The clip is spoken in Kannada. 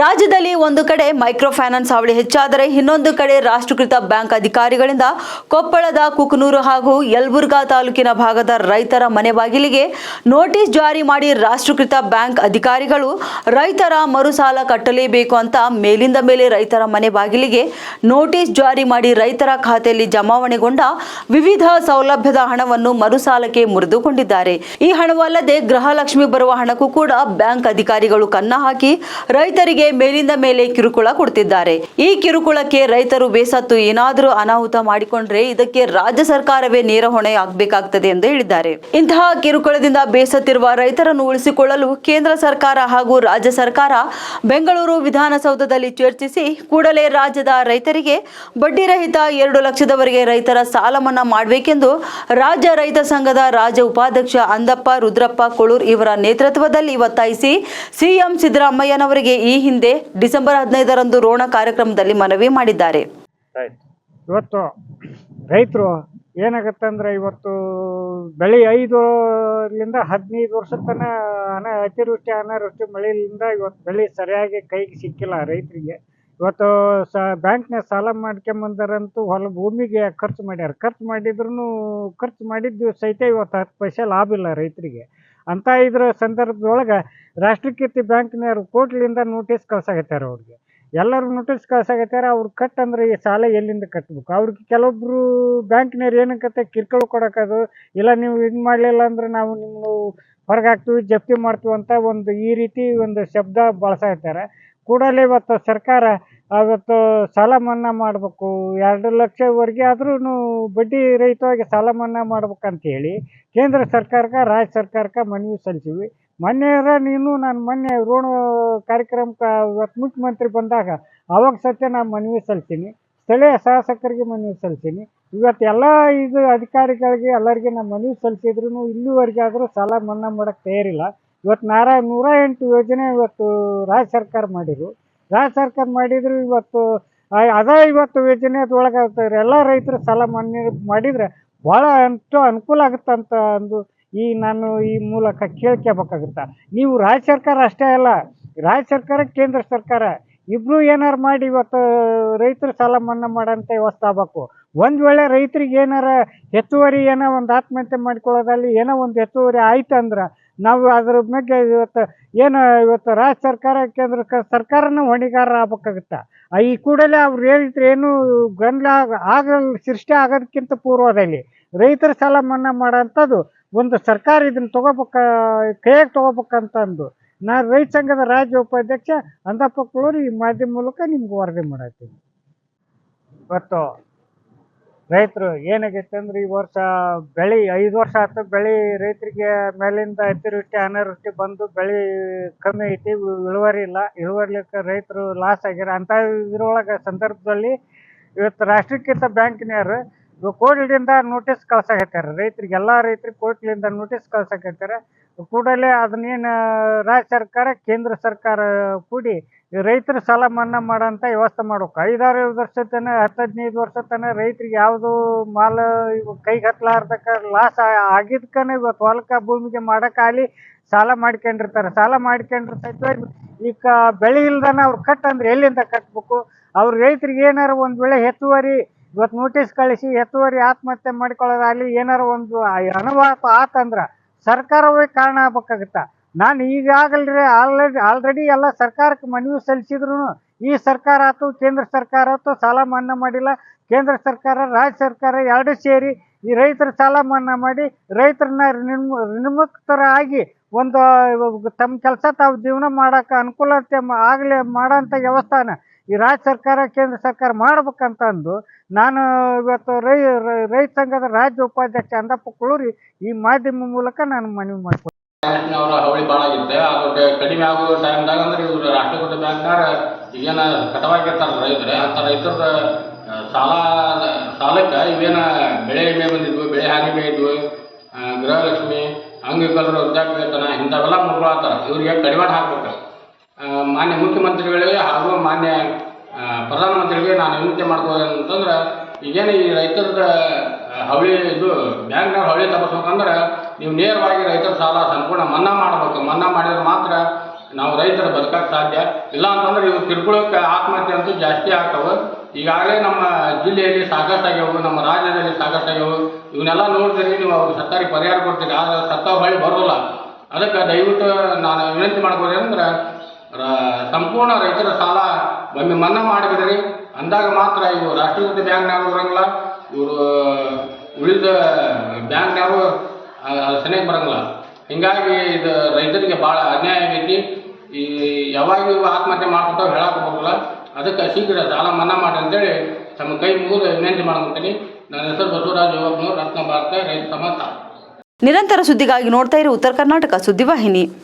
ರಾಜ್ಯದಲ್ಲಿ ಒಂದು ಕಡೆ ಮೈಕ್ರೋ ಫೈನಾನ್ಸ್ ಹಾವಳಿ ಹೆಚ್ಚಾದರೆ ಇನ್ನೊಂದು ಕಡೆ ರಾಷ್ಟ್ರೀಕೃತ ಬ್ಯಾಂಕ್ ಅಧಿಕಾರಿಗಳಿಂದ ಕೊಪ್ಪಳದ ಕುಕನೂರು ಹಾಗೂ ಯಲಬುರ್ಗಾ ತಾಲೂಕಿನ ಭಾಗದ ರೈತರ ಮನೆ ಬಾಗಿಲಿಗೆ ನೋಟಿಸ್ ಜಾರಿ ಮಾಡಿ ರಾಷ್ಟ್ರೀಕೃತ ಬ್ಯಾಂಕ್ ಅಧಿಕಾರಿಗಳು ರೈತರ ಮರುಸಾಲ ಕಟ್ಟಲೇಬೇಕು ಅಂತ ಮೇಲಿಂದ ಮೇಲೆ ರೈತರ ಮನೆ ಬಾಗಿಲಿಗೆ ನೋಟಿಸ್ ಜಾರಿ ಮಾಡಿ ರೈತರ ಖಾತೆಯಲ್ಲಿ ಜಮಾವಣೆಗೊಂಡ ವಿವಿಧ ಸೌಲಭ್ಯದ ಹಣವನ್ನು ಮರುಸಾಲಕ್ಕೆ ಮುರಿದುಕೊಂಡಿದ್ದಾರೆ. ಈ ಹಣವಲ್ಲದೆ ಗೃಹಲಕ್ಷ್ಮಿ ಬರುವ ಹಣಕ್ಕೂ ಕೂಡ ಬ್ಯಾಂಕ್ ಅಧಿಕಾರಿಗಳು ಕನ್ನ ಹಾಕಿ ರೈತರಿಗೆ ಮೇಲಿಂದ ಮೇಲೆ ಕಿರುಕುಳ ಕೊಡ್ತಿದ್ದಾರೆ. ಈ ಕಿರುಕುಳಕ್ಕೆ ರೈತರು ಬೇಸತ್ತು, ಏನಾದರೂ ಅನಾಹುತ ಮಾಡಿಕೊಂಡ್ರೆ ಇದಕ್ಕೆ ರಾಜ್ಯ ಸರ್ಕಾರವೇ ನೇರ ಹೊಣೆ ಆಗಬೇಕಾಗ್ತದೆ ಎಂದು ಹೇಳಿದ್ದಾರೆ. ಇಂತಹ ಕಿರುಕುಳದಿಂದ ಬೇಸತ್ತಿರುವ ರೈತರನ್ನು ಉಳಿಸಿಕೊಳ್ಳಲು ಕೇಂದ್ರ ಸರ್ಕಾರ ಹಾಗೂ ರಾಜ್ಯ ಸರ್ಕಾರ ಬೆಂಗಳೂರು ವಿಧಾನಸೌಧದಲ್ಲಿ ಚರ್ಚಿಸಿ ಕೂಡಲೇ ರಾಜ್ಯದ ರೈತರಿಗೆ ಬಡ್ಡಿ ರಹಿತ ಎರಡು ಲಕ್ಷದವರೆಗೆ ರೈತರ ಸಾಲ ಮನ್ನಾ ಮಾಡಬೇಕೆಂದು ರಾಜ್ಯ ರೈತ ಸಂಘದ ರಾಜ್ಯ ಉಪಾಧ್ಯಕ್ಷ ಅಂದಪ್ಪ, ರುದ್ರಪ್ಪ ಕೊಳೂರ್ ಇವರ ನೇತೃತ್ವದಲ್ಲಿ ಒತ್ತಾಯಿಸಿ ಸಿಎಂ ಸಿದ್ದರಾಮಯ್ಯನವರಿಗೆ ಈ ಹಿಂದೆ ಡಿಸೆಂಬರ್ ಹದಿನೈದರಂದು ರೋಣ ಕಾರ್ಯಕ್ರಮದಲ್ಲಿ ಮನವಿ ಮಾಡಿದ್ದಾರೆ. ರೈಟ್ ಇವತ್ತು ರೈತರು ಏನಾಗತ್ತಂದ್ರೆ ಇವತ್ತು ಬೆಳೆ ಐದರಿಂದ ಹದಿನೈದು ವರ್ಷದ ತನ ಅನ ಅತಿವೃಷ್ಟಿ ಅನಾವೃಷ್ಟಿ ಮಳೆಯಿಂದ ಇವತ್ತು ಬೆಳೆ ಸರಿಯಾಗಿ ಕೈಗೆ ಸಿಕ್ಕಿಲ್ಲ ರೈತರಿಗೆ. ಇವತ್ತು ಸ ಬ್ಯಾಂಕ್ನ ಸಾಲ ಮಾಡ್ಕೊಂಬಂದರಂತೂ ಹೊಲ ಭೂಮಿಗೆ ಖರ್ಚು ಮಾಡ್ಯಾರ. ಖರ್ಚು ಮಾಡಿದ್ರು ಖರ್ಚು ಮಾಡಿದ್ದು ಸಹಿತ ಇವತ್ತು ಹತ್ತು ಪೈಸೆ ಲಾಭ ಇಲ್ಲ ರೈತರಿಗೆ. ಅಂತ ಇದ್ರ ಸಂದರ್ಭದೊಳಗೆ ರಾಷ್ಟ್ರೀಕೃತಿ ಬ್ಯಾಂಕ್ನವ್ರು ಕೋರ್ಟ್ಲಿಂದ ನೋಟಿಸ್ ಕಳ್ಸಾಗತ್ತಾರೆ ಅವ್ರಿಗೆ. ಎಲ್ಲರೂ ನೋಟಿಸ್ ಕಳ್ಸಾಕತ್ಯಾರ, ಅವ್ರು ಕಟ್ ಅಂದ್ರೆ ಈ ಸಾಲ ಎಲ್ಲಿಂದ ಕಟ್ಬೇಕು? ಅವ್ರಿಗೆ ಕೆಲವೊಬ್ರು ಬ್ಯಾಂಕ್ನವ್ರು ಏನಕ್ಕತ್ತೆ ಕಿರ್ಕಳು ಕೊಡೋಕ್ಕದು ಇಲ್ಲ ನೀವು ಇದು ಮಾಡಲಿಲ್ಲ ಅಂದ್ರೆ ನಾವು ನಿಮ್ಮ ಹೊರಗೆ ಹಾಕ್ತೀವಿ, ಜಪ್ತಿ ಮಾಡ್ತೀವಿ ಅಂತ ಒಂದು ಈ ರೀತಿ ಒಂದು ಶಬ್ದ ಬಳಸಾಕತ್ಯಾರ. ಕೂಡಲೇ ಇವತ್ತು ಸರ್ಕಾರ ಅವತ್ತು ಸಾಲ ಮನ್ನಾ ಮಾಡಬೇಕು. ಎರಡು ಲಕ್ಷವರೆಗೆ ಆದ್ರೂ ಬಡ್ಡಿ ರಹಿತವಾಗಿ ಸಾಲ ಮನ್ನಾ ಮಾಡ್ಬೇಕಂತ ಹೇಳಿ ಕೇಂದ್ರ ಸರ್ಕಾರಕ್ಕೆ, ರಾಜ್ಯ ಸರ್ಕಾರಕ್ಕೆ ಮನವಿ ಸಲ್ಲಿಸಿವಿ ಮೊನ್ನೆ ನೀನು ನಾನು ಮೊನ್ನೆ ಋಣ ಕಾರ್ಯಕ್ರಮಕ್ಕೆ ಇವತ್ತು ಮುಖ್ಯಮಂತ್ರಿ ಬಂದಾಗ ಅವಾಗ ಸತ್ಯ ನಾನು ಮನವಿ ಸಲ್ಲಿಸೀನಿ. ಸ್ಥಳೀಯ ಶಾಸಕರಿಗೆ ಮನವಿ ಸಲ್ಲಿಸೀನಿ. ಇವತ್ತು ಎಲ್ಲ ಇದು ಅಧಿಕಾರಿಗಳಿಗೆ ಎಲ್ಲರಿಗೆ ನಾನು ಮನವಿ ಸಲ್ಲಿಸಿದ್ರು ಇಲ್ಲಿವರೆಗೆ ಆದರೂ ಸಾಲ ಮನ್ನಾ ಮಾಡೋಕ್ಕೆ ತಯಾರಿಲ್ಲ. ಇವತ್ತು ನಾರ ನೂರ ಎಂಟು ಯೋಜನೆ ಇವತ್ತು ರಾಜ್ಯ ಸರ್ಕಾರ ಮಾಡಿದ್ರು ರಾಜ್ಯ ಸರ್ಕಾರ ಮಾಡಿದ್ರು ಇವತ್ತು ಅದೇ ಇವತ್ತು ಒಳಗಾಗ್ತಾರೆ ಎಲ್ಲ ರೈತರು ಸಾಲ ಮನ್ನಾ ಮಾಡಿದರೆ ಭಾಳ ಅಂತೂ ಅನುಕೂಲ ಆಗುತ್ತಂತ ಅಂದು ಈ ನಾನು ಈ ಮೂಲಕ ಕೇಳ್ಕೋಬೇಕಾಗುತ್ತ. ನೀವು ರಾಜ್ಯ ಸರ್ಕಾರ ಅಷ್ಟೇ ಅಲ್ಲ, ರಾಜ್ಯ ಸರ್ಕಾರ, ಕೇಂದ್ರ ಸರ್ಕಾರ ಇಬ್ರು ಏನಾರು ಮಾಡಿ ಇವತ್ತು ರೈತರು ಸಾಲ ಮನ್ನಾ ಮಾಡೋಂಥ ವ್ಯವಸ್ಥೆ ಆಗಬೇಕು. ಒಂದು ವೇಳೆ ರೈತರಿಗೆ ಏನಾರ ಹೆಚ್ಚುವರಿ ಏನೋ ಒಂದು ಆತ್ಮಹತ್ಯೆ ಮಾಡ್ಕೊಳ್ಳೋದಲ್ಲಿ ಏನೋ ಒಂದು ಹೆಚ್ಚುವರಿ ಆಯ್ತು ಅಂದ್ರೆ ನಾವು ಅದ್ರ ಬಗ್ಗೆ ಇವತ್ತು ಏನು ಇವತ್ತು ರಾಜ್ಯ ಸರ್ಕಾರ, ಕೇಂದ್ರ ಸರ್ಕಾರನೂ ಹೊಣೆಗಾರ ಆಗ್ಬೇಕಾಗುತ್ತೆ. ಈ ಕೂಡಲೇ ಅವ್ರು ಹೇಳಿದ್ರೆ ಏನು ಗಂಡ ಆಗಲ್ ಸೃಷ್ಟಿ ಆಗೋದಕ್ಕಿಂತ ಪೂರ್ವದಲ್ಲಿ ರೈತರ ಸಾಲ ಮನ್ನಾ ಮಾಡೋಂಥದ್ದು ಒಂದು ಸರ್ಕಾರ ಇದನ್ನು ತಗೋಬೇಕ, ಕೈಯಾಗಿ ತಗೋಬೇಕಂತ ಅಂದು ನಾನು ರೈತ ಸಂಘದ ರಾಜ್ಯ ಉಪಾಧ್ಯಕ್ಷ ಅಂದಪ್ಪ ಕುಳೂರು ಈ ಮಾಧ್ಯಮ ಮೂಲಕ ನಿಮ್ಗೆ ವರದಿ ಮಾಡತ್ತೀನಿ. ಇವತ್ತು ರೈತರು ಏನಾಗೈತೆ ಅಂದ್ರೆ ಈ ವರ್ಷ ಬೆಳೆ, ಐದು ವರ್ಷ ಆಯ್ತು ಬೆಳೆ ರೈತರಿಗೆ ಮೇಲಿಂದ ಅತಿವೃಷ್ಟಿ ಅನಾವೃಷ್ಟಿ ಬಂದು ಬೆಳೆ ಕಮ್ಮಿ ಐತಿ ಇಳು- ಇಳುವರಿ ಇಲ್ಲ. ಇಳುವರಿಲಿಕ್ಕೆ ರೈತರು ಲಾಸ್ ಆಗ್ಯಾರ. ಅಂತ ಇದ್ರೊಳಗೆ ಸಂದರ್ಭದಲ್ಲಿ ಇವತ್ತು ರಾಷ್ಟ್ರೀಕೃತ ಬ್ಯಾಂಕ್ನವ್ರು ಕೋರ್ಟ್ಲಿಂದ ನೋಟಿಸ್ ಕಳ್ಸಾಕತ್ಯಾರ. ರೈತರಿಗೆ ಎಲ್ಲ ರೈತರಿಗೆ ಕೋರ್ಟ್ಲಿಂದ ನೋಟಿಸ್ ಕಳ್ಸಾಕತ್ಯಾರ. ಕೂಡಲೇ ಅದನ್ನೇನು ರಾಜ್ಯ ಸರ್ಕಾರ, ಕೇಂದ್ರ ಸರ್ಕಾರ ಕೂಡಿ ರೈತರ ಸಾಲ ಮನ್ನಾ ಮಾಡೋಂಥ ವ್ಯವಸ್ಥೆ ಮಾಡ್ಬೇಕು. ಐದಾರು ವರ್ಷ ತನಕ ಹತ್ತು ಹದಿನೈದು ವರ್ಷ ತನಕ ರೈತರಿಗೆ ಯಾವುದು ಮಾಲ ಕೈಗೆ ಹತ್ತಲಾರ್ದಕ್ಕ ಲಾಸ್ ಆಗಿದ್ಕನ ಇವತ್ತು ಹೊಲಕ್ಕೆ ಭೂಮಿಗೆ ಮಾಡೋಕ್ಕಾಗಲಿ ಸಾಲ ಮಾಡ್ಕೊಂಡಿರ್ತಾರೆ. ಸಾಲ ಮಾಡ್ಕೊಂಡಿರ್ತೈತೆ ಈಗ ಬೆಳೆ ಇಲ್ದನ ಅವ್ರು ಕಟ್ ಅಂದ್ರೆ ಎಲ್ಲಿಂದ ಕಟ್ಬೇಕು? ಅವ್ರ ರೈತರಿಗೆ ಏನಾರು ಒಂದು ವೇಳೆ ಹೆಚ್ಚುವರಿ ಇವತ್ತು ನೋಟಿಸ್ ಕಳಿಸಿ, ಹೆಚ್ಚುವರಿ ಆತ್ಮಹತ್ಯೆ ಮಾಡ್ಕೊಳ್ಳೋದಾಗಲಿ ಏನಾರು ಒಂದು ಅನುವಾತ ಆತಂದ್ರೆ ಸರ್ಕಾರವೇ ಕಾರಣ ಆಗ್ಬೇಕಾಗತ್ತ? ನಾನು ಈಗಾಗಲ್ರಿ ಆಲ್ರೆಡಿ ಆಲ್ರೆಡಿ ಎಲ್ಲ ಸರ್ಕಾರಕ್ಕೆ ಮನವಿ ಸಲ್ಲಿಸಿದ್ರು ಈ ಸರ್ಕಾರ ಆಯ್ತು, ಕೇಂದ್ರ ಸರ್ಕಾರ ಆಯ್ತು, ಸಾಲ ಮನ್ನಾ ಮಾಡಿಲ್ಲ. ಕೇಂದ್ರ ಸರ್ಕಾರ, ರಾಜ್ಯ ಸರ್ಕಾರ ಎರಡೂ ಸೇರಿ ಈ ರೈತರ ಸಾಲ ಮನ್ನಾ ಮಾಡಿ, ರೈತರನ್ನ ಋಣ ಋಣಮುಕ್ತರಾಗಿ ಒಂದು, ತಮ್ಮ ಕೆಲಸ ತಾವು ಜೀವನ ಮಾಡೋಕೆ ಅನುಕೂಲತೆ ಆಗಲಿ ಮಾಡೋಂಥ ವ್ಯವಸ್ಥಾನ ಈ ರಾಜ್ಯ ಸರ್ಕಾರ, ಕೇಂದ್ರ ಸರ್ಕಾರ ಮಾಡ್ಬೇಕಂತ ಅಂದು ನಾನು ಇವತ್ತು ರೈ ರೈತ ಸಂಘದ ರಾಜ್ಯ ಉಪಾಧ್ಯಕ್ಷ ಅಂದಪ್ಪ ಕುಳೂರಿ ಈ ಮಾಧ್ಯಮ ಮೂಲಕ ನಾನು ಮನವಿ ಮಾಡ್ತೀನಿ ಬ್ಯಾಂಕ್ನವರ ಹವಳಿ ಭಾಳ ಆಗಿದ್ದೆ ಅದು ಕಡಿಮೆ ಆಗೋ ಟೈಮ್ದಾಗ ಅಂದ್ರೆ ಇವರು ರಾಷ್ಟ್ರೀಕೃತ ಬ್ಯಾಂಕ್ನಾರ ಈಗೇನ ಕಟವಾಗಿರ್ತಾರ ರೈತರು. ಅಂತ ರೈತರ ಸಾಲ, ಸಾಲಕ್ಕೆ ಇವೇನ ಬೆಳೆ ವಿಮೆ ಬಂದಿದ್ವು, ಬೆಳೆ ಹಾನಿ ಇದ್ವು ಗೃಹಲಕ್ಷ್ಮಿ, ಅಂಗವಿಕಲರು ವೃದ್ಧಾಪ್ಯ ವೇತನ ಇಂಥವೆಲ್ಲ ಮುಟ್ಕೊಳತ್ತಾರ ಇವ್ರಿಗೆ ಕಡಿವಾಣ ಹಾಕ್ಬೇಕು. ಮಾನ್ಯ ಮುಖ್ಯಮಂತ್ರಿಗಳಿಗೆ ಹಾಗೂ ಮಾನ್ಯ ಪ್ರಧಾನಮಂತ್ರಿಗಳಿಗೆ ನಾನು ವಿನಂತಿ ಮಾಡ್ಕೋದು ಅಂತಂದ್ರೆ, ಈಗೇನು ಈ ರೈತರದ ಹವಳಿ ಇದು ಬ್ಯಾಂಕ್ನಾಗ ಹವಳಿ ತಪ್ಪಿಸ್ಬೇಕಂದ್ರೆ, ನೀವು ನೇರವಾಗಿ ರೈತರ ಸಾಲ ಸಂಪೂರ್ಣ ಮನ್ನಾ ಮಾಡಬೇಕು. ಮನ್ನಾ ಮಾಡಿದ್ರೆ ಮಾತ್ರ ನಾವು ರೈತರು ಬದುಕಕ್ಕೆ ಸಾಧ್ಯ. ಇಲ್ಲ ಅಂತಂದ್ರೆ ಇವು ತಿರ್ಕೊಳ್ಳೋಕೆ ಆತ್ಮಹತ್ಯೆ ಅಂತೂ ಜಾಸ್ತಿ ಆಗ್ತವೆ. ಈಗಾಗಲೇ ನಮ್ಮ ಜಿಲ್ಲೆಯಲ್ಲಿ ಸಾಕಷ್ಟು ಆಗ್ಯಾವು ನಮ್ಮ ರಾಜ್ಯದಲ್ಲಿ ಸಾಕಷ್ಟು ಆಗ್ಯಾವು ಇವನ್ನೆಲ್ಲ ನೋಡ್ತೀರಿ, ನೀವು ಅವ್ರಿಗೆ ಸತ್ತಾರಿ ಪರಿಹಾರ ಕೊಡ್ತೀರಿ. ಆದರೆ ಸತ್ತ ಹೊಳಿ ಬರೋಲ್ಲ. ಅದಕ್ಕೆ ದಯವಿಟ್ಟು ನಾನು ವಿನಂತಿ ಮಾಡ್ಬೋದು ಅಂದ್ರೆ ಸಂಪೂರ್ಣ ರೈತರ ಸಾಲ ಒಮ್ಮೆ ಮನ್ನಾ ಮಾಡಿಬಿಡ್ರಿ ಅಂದಾಗ ಮಾತ್ರ ಇವು ರಾಷ್ಟ್ರೀಕೃತ ಬ್ಯಾಂಕ್ನಾಗ ಬರಂಗಿಲ್ಲ. ಇವರು ಉಳಿದ ಬ್ಯಾಂಕ್ನಾಗ ಸನೇಕ ಬರಂಗಿಲ್ಲ. ಹಿಂಗಾಗಿ ಇದು ರೈತರಿಗೆ ಭಾಳ ಅನ್ಯಾಯ ಆಗೈತಿ. ಈ ಯಾವಾಗ ಇವು ಆತ್ಮಹತ್ಯೆ ಮಾಡ್ಕೊತಾವೆ ಹೇಳಕ್ಕೆ ಹೋಗಲ್ಲ ಅದಕ್ಕೆ ಶೀಘ್ರ ಸಾಲ ಮನ್ನಾ ಮಾಡಿ ಅಂತೇಳಿ ತಮ್ಮ ಕೈ ಮುಗಿದು ವಿನಂತಿ ಮಾಡ್ಕೊತೀನಿ. ನನ್ನ ಹೆಸರು ಬಸವರಾಜ್ ಯುವಕನೂರು ರತ್ನ ಭಾರತ ರೈತ ಸಮತ ನಿರಂತರ ಸುದ್ದಿಗಾಗಿ ನೋಡ್ತಾ ಇರೋ ಉತ್ತರ ಕರ್ನಾಟಕ ಸುದ್ದಿವಾಹಿನಿ